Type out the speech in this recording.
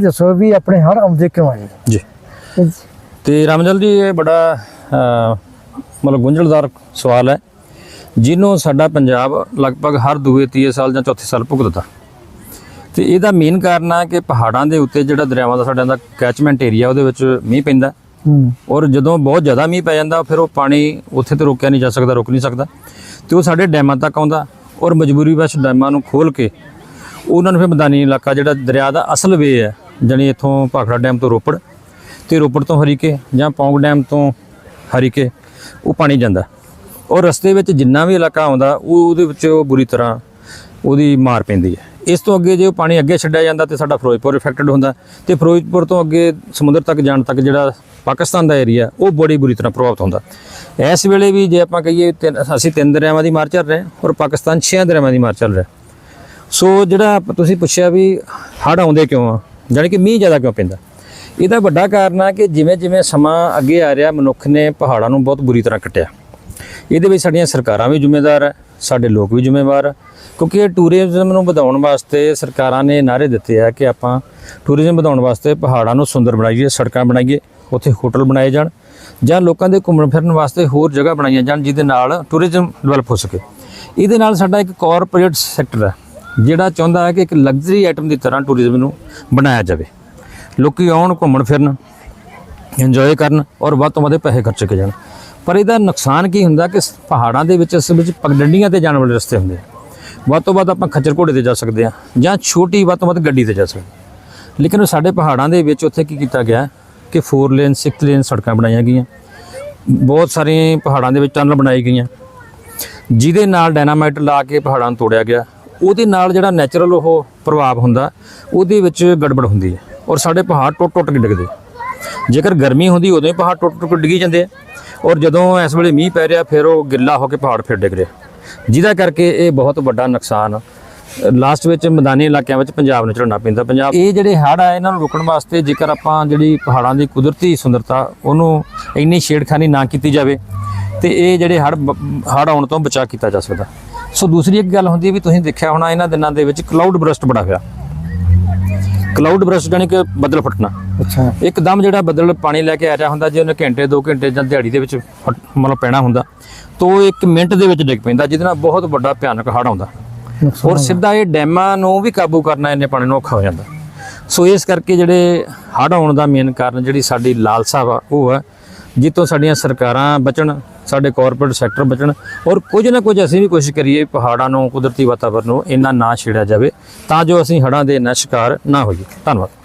ਦੱਸੋ ਵੀ ਆਪਣੇ ਹੜ ਆਉਂਦੇ ਕਿਉਂ ਆਏ? ਜੀ। ਤੇ ਰਾਮਜਲ ਜੀ ਇਹ ਬੜਾ ਮਤਲਬ ਗੁੰਝਲਦਾਰ ਸਵਾਲ ਹੈ ਜਿਹਨੂੰ ਸਾਡਾ ਪੰਜਾਬ ਲਗਭਗ ਹਰ ਦੂਏ ਤੀਏ ਸਾਲ ਜਾਂ ਚੌਥੇ ਸਾਲ ਭੁਗਤਦਾ। ਤੇ ਇਹਦਾ ਮੇਨ ਕਾਰਨ ਆ ਕਿ ਪਹਾੜਾਂ ਦੇ ਉੱਤੇ ਜਿਹੜਾ ਦਰਿਆਵਾਂ ਦਾ ਸਾਡਾ ਦਾ ਕੈਚਮੈਂਟ ਏਰੀਆ ਉਹਦੇ ਵਿੱਚ ਮੀਂਹ ਪੈਂਦਾ। ਔਰ ਜਦੋਂ ਬਹੁਤ ਜ਼ਿਆਦਾ ਮੀਂਹ ਪੈ ਜਾਂਦਾ ਫਿਰ ਉਹ ਪਾਣੀ ਉੱਥੇ ਤੇ ਰੋਕਿਆ ਨਹੀਂ ਜਾ ਸਕਦਾ ਰੁਕ ਨਹੀਂ ਸਕਦਾ। ਤੇ ਉਹ ਸਾਡੇ ਡੈਮਾਂ ਤੱਕ ਆਉਂਦਾ ਔਰ ਮਜਬੂਰੀ ਵਸ਼ ਡੈਮਾਂ ਨੂੰ ਖੋਲ ਕੇ ਉਹਨਾਂ ਨੂੰ ਫਿਰ ਮੈਦਾਨੀ ਇਲਾਕਾ ਜਿਹੜਾ ਦਰਿਆ ਦਾ ਅਸਲ ਵੇ ਹੈ ਜਾਣੀ ਇੱਥੋਂ ਭਾਖੜਾ ਡੈਮ ਤੋਂ ਰੋਪੜ ਤੇ ਰੋਪੜ ਤੋਂ ਹਰੀਕੇ ਜਾਂ ਪੌਂਗ ਡੈਮ ਤੋਂ ਹਰੀਕੇ, ਉਹ ਪਾਣੀ ਜਾਂਦਾ। ਔਰ ਰਸਤੇ ਵਿੱਚ ਜਿੰਨਾ ਵੀ ਇਲਾਕਾ ਆਉਂਦਾ, ਉਹ ਉਹਦੇ ਵਿੱਚ ਉਹ ਬੁਰੀ ਤਰ੍ਹਾਂ ਉਹਦੀ ਮਾਰ ਪੈਂਦੀ ਹੈ। ਇਸ ਤੋਂ ਅੱਗੇ ਜੇ ਉਹ ਪਾਣੀ ਅੱਗੇ ਛੱਡਿਆ ਜਾਂਦਾ ਤੇ ਸਾਡਾ ਫਿਰੋਜ਼ਪੁਰ ਇਫੈਕਟਡ ਹੁੰਦਾ। ਤੇ ਫਿਰੋਜ਼ਪੁਰ ਤੋਂ ਅੱਗੇ ਸਮੁੰਦਰ ਤੱਕ ਜਾਣ ਤੱਕ ਜਿਹੜਾ ਪਾਕਿਸਤਾਨ ਦਾ ਏਰੀਆ ਉਹ ਬੜੀ ਬੁਰੀ ਤਰ੍ਹਾਂ ਪ੍ਰਭਾਵਿਤ ਹੁੰਦਾ। ਇਸ ਵੇਲੇ ਵੀ ਜੇ ਆਪਾਂ ਕਹੀਏ ਤਿੰਨ- ਅਸੀਂ ਤਿੰਨ ਦਰਿਆਵਾਂ ਦੀ ਮਾਰ ਚੱਲ ਰਹੇ ਹਾਂ ਔਰ ਪਾਕਿਸਤਾਨ ਛੇ ਦਰਿਆਵਾਂ ਦੀ ਮਾਰ ਚੱਲ ਰਿਹਾ। ਸੋ ਜਿਹੜਾ ਤੁਸੀਂ ਪੁੱਛਿਆ ਵੀ ਹੜ੍ਹ ਆਉਂਦੇ ਕਿਉਂ ਆ? ਜਾਣੀ ਕਿ ਮੀਂਹ ਜ਼ਿਆਦਾ ਕਿਉਂ ਪੈਂਦਾ? ਇਹਦਾ ਵੱਡਾ ਕਾਰਨ ਆ ਕਿ ਜਿਵੇਂ ਜਿਵੇਂ ਸਮਾਂ ਅੱਗੇ ਆ ਰਿਹਾ, ਮਨੁੱਖ ਨੇ ਪਹਾੜਾਂ ਨੂੰ ਬਹੁਤ ਬੁਰੀ ਤਰ੍ਹਾਂ ਕੱਟਿਆ। ਇਹਦੇ ਵਿੱਚ ਸਾਡੀਆਂ ਸਰਕਾਰਾਂ ਵੀ ਜ਼ਿੰਮੇਵਾਰ ਹੈ ਸਾਡੇ ਲੋਕ ਵੀ ਜ਼ਿੰਮੇਵਾਰ ਆ, ਕਿਉਂਕਿ ਇਹ ਟੂਰਿਜ਼ਮ ਨੂੰ ਵਧਾਉਣ ਵਾਸਤੇ ਸਰਕਾਰਾਂ ਨੇ ਨਾਅਰੇ ਦਿੱਤੇ ਆ ਕਿ ਆਪਾਂ ਟੂਰਿਜ਼ਮ ਵਧਾਉਣ ਵਾਸਤੇ ਪਹਾੜਾਂ ਨੂੰ ਸੁੰਦਰ ਬਣਾਈਏ, ਸੜਕਾਂ ਬਣਾਈਏ, ਉੱਥੇ ਹੋਟਲ ਬਣਾਏ ਜਾਣ, ਜਾਂ ਲੋਕਾਂ ਦੇ ਘੁੰਮਣ ਫਿਰਨ ਵਾਸਤੇ ਹੋਰ ਜਗ੍ਹਾ ਬਣਾਈਆਂ ਜਾਣ ਜਿਹਦੇ ਨਾਲ ਟੂਰਿਜ਼ਮ ਡਿਵੈਲਪ ਹੋ ਸਕੇ। ਇਹਦੇ ਨਾਲ ਸਾਡਾ ਇੱਕ ਕਾਰਪੋਰੇਟ ਸੈਕਟਰ ਹੈ ਜਿਹੜਾ ਚਾਹੁੰਦਾ ਹੈ ਕਿ ਇੱਕ ਲਗਜ਼ਰੀ ਆਈਟਮ ਦੀ ਤਰ੍ਹਾਂ ਟੂਰਿਜ਼ਮ ਨੂੰ ਬਣਾਇਆ ਜਾਵੇ। ਲੋਕੀ ਆਉਣ, ਘੁੰਮਣ, ਫਿਰਨ ਇੰਜੋਏ ਕਰਨ ਔਰ ਵੱਧ ਤੋਂ ਵੱਧ ਪੈਸੇ ਖਰਚ ਕੇ ਜਾਣ। ਪਰ ਇਹਦਾ ਨੁਕਸਾਨ ਕੀ ਹੁੰਦਾ ਕਿ ਪਹਾੜਾਂ ਦੇ ਵਿੱਚ, ਇਸ ਵਿੱਚ ਪਗਡੰਡੀਆਂ ਤੇ ਜਾਣ ਵਾਲੇ ਰਸਤੇ ਹੁੰਦੇ ਵੱਧ ਤੋਂ ਵੱਧ ਆਪਾਂ ਖੱਚਰ ਘੋੜੇ ਤੇ ਜਾ ਸਕਦੇ ਆ ਜਾਂ ਛੋਟੀ ਵੱਧ ਤੋਂ ਵੱਧ ਗੱਡੀ ਤੇ ਜਾ ਸਕਦੇ ਲੇਕਿਨ ਸਾਡੇ ਪਹਾੜਾਂ ਦੇ ਵਿੱਚ ਉੱਥੇ ਕੀ ਕੀਤਾ ਗਿਆ ਕਿ 4 ਲੇਨ 6 ਲੇਨ ਸੜਕਾਂ ਬਣਾਈਆਂ ਗਈਆਂ। ਬਹੁਤ ਸਾਰੇ ਪਹਾੜਾਂ ਦੇ ਵਿੱਚ ਟਨਲ ਬਣਾਈ ਗਈਆਂ। ਜਿਹਦੇ ਨਾਲ ਡਾਇਨਾਮਾਈਟ ਲਾ ਕੇ ਪਹਾੜਾਂ ਨੂੰ ਤੋੜਿਆ ਗਿਆ। ਉਹਦੇ ਨਾਲ ਜਿਹੜਾ ਨੈਚੁਰਲ ਉਹ ਪ੍ਰਭਾਵ ਹੁੰਦਾ, ਉਹਦੇ ਵਿੱਚ ਗੜਬੜ ਹੁੰਦੀ ਹੈ ਔਰ ਸਾਡੇ ਪਹਾੜ ਟੁੱਟ ਟੁੱਟ ਕੇ ਡਿੱਗਦੇ। ਜੇਕਰ ਗਰਮੀ ਹੁੰਦੀ, ਉਦੋਂ ਹੀ ਪਹਾੜ ਟੁੱਟ ਟੁੱਟ ਕੇ ਡਿੱਗੀ ਜਾਂਦੇ ਆ। ਔਰ ਜਦੋਂ ਇਸ ਵੇਲੇ ਮੀਂਹ ਪੈ ਰਿਹਾ, ਫਿਰ ਉਹ ਗਿੱਲਾ ਹੋ ਕੇ ਪਹਾੜ ਫਿਰ ਡਿੱਗ ਰਿਹਾ। ਜਿਹਦਾ ਕਰਕੇ ਇਹ ਬਹੁਤ ਵੱਡਾ ਨੁਕਸਾਨ ਲਾਸਟ ਵਿੱਚ ਮੈਦਾਨੀ ਇਲਾਕਿਆਂ ਵਿੱਚ ਪੰਜਾਬ ਨੂੰ ਝੜਨਾ ਪੈਂਦਾ। ਪੰਜਾਬ ਇਹ ਜਿਹੜੇ ਹੜ੍ਹ ਆ ਇਹਨਾਂ ਨੂੰ ਰੋਕਣ ਵਾਸਤੇ ਜੇਕਰ ਆਪਾਂ ਜਿਹੜੀ ਪਹਾੜਾਂ ਦੀ ਕੁਦਰਤੀ ਸੁੰਦਰਤਾ, ਉਹਨੂੰ ਇੰਨੀ ਛੇੜਖਾਨੀ ਨਾ ਕੀਤੀ ਜਾਵੇ, ਤੇ ਇਹ ਜਿਹੜੇ ਹੜ ਹੜ ਆਉਣ ਤੋਂ ਬਚਾ ਕੀਤਾ ਜਾ ਸਕਦਾ। ਸੋ ਦੂਸਰੀ ਇੱਕ ਗੱਲ ਹੁੰਦੀ ਹੈ ਵੀ ਤੁਸੀਂ ਦੇਖਿਆ ਹੋਣਾ ਇਹਨਾਂ ਦਿਨਾਂ ਦੇ ਵਿੱਚ ਕਲਾਊਡ ਬਰਸਟ ਬੜਾ ਹੋਇਆ। ਕਲਾਊਡ ਬਰਸਟ ਜਾਨੀ ਕਿ ਬੱਦਲ ਫਟਣਾ। ਅੱਛਾ। ਇੱਕਦਮ ਜਿਹੜਾ ਬੱਦਲ ਪਾਣੀ ਲੈ ਕੇ ਆ ਰਿਹਾ ਹੁੰਦਾ ਜੇ ਉਹਨੇ ਘੰਟੇ 2 ਘੰਟੇ ਜਾਂ ਦਿਹਾੜੀ ਦੇ ਵਿੱਚ ਮਤਲਬ ਪੈਣਾ ਹੁੰਦਾ ਤਾਂ ਇੱਕ ਮਿੰਟ ਦੇ ਵਿੱਚ ਡਿੱਗ ਪੈਂਦਾ ਜਿਹਦੇ ਨਾਲ ਬਹੁਤ ਵੱਡਾ ਭਿਆਨਕ ਹੜ ਆਉਂਦਾ। ਔਰ ਸਿੱਧਾ ਇਹ ਡੈਮਾਂ ਨੂੰ ਵੀ ਕਾਬੂ ਕਰਨਾ ਇੰਨੇ ਪਾਣੀ ਨੂੰ ਔਖਾ ਹੋ ਜਾਂਦਾ। ਸੋ ਇਸ ਕਰਕੇ ਜਿਹੜੇ ਹੜ੍ਹ ਆਉਣ ਦਾ ਮੇਨ ਕਾਰਨ ਜਿਹੜੀ ਸਾਡੀ ਲਾਲਸਾ ਵਾ ਉਹ ਹੈ ਜਿੱਤੋਂ ਸਾਡੀਆਂ ਸਰਕਾਰਾਂ ਬਚਣ ਸਾਡੇ ਕਾਰਪੋਰੇਟ ਸੈਕਟਰ ਬਚਣ ਔਰ ਕੁਝ ਨਾ ਕੁਝ ਅਸੀਂ ਵੀ ਕੋਸ਼ਿਸ਼ ਕਰੀਏ ਪਹਾੜਾਂ ਨੂੰ ਕੁਦਰਤੀ ਵਾਤਾਵਰਨ ਨੂੰ ਇੰਨਾ ਨਾ ਛੇੜਿਆ ਜਾਵੇ ਤਾਂ ਜੋ ਅਸੀਂ ਹੜ੍ਹਾਂ ਦੇ ਨਾ ਸ਼ਿਕਾਰ ਨਾ ਹੋਈਏ। ਧੰਨਵਾਦ।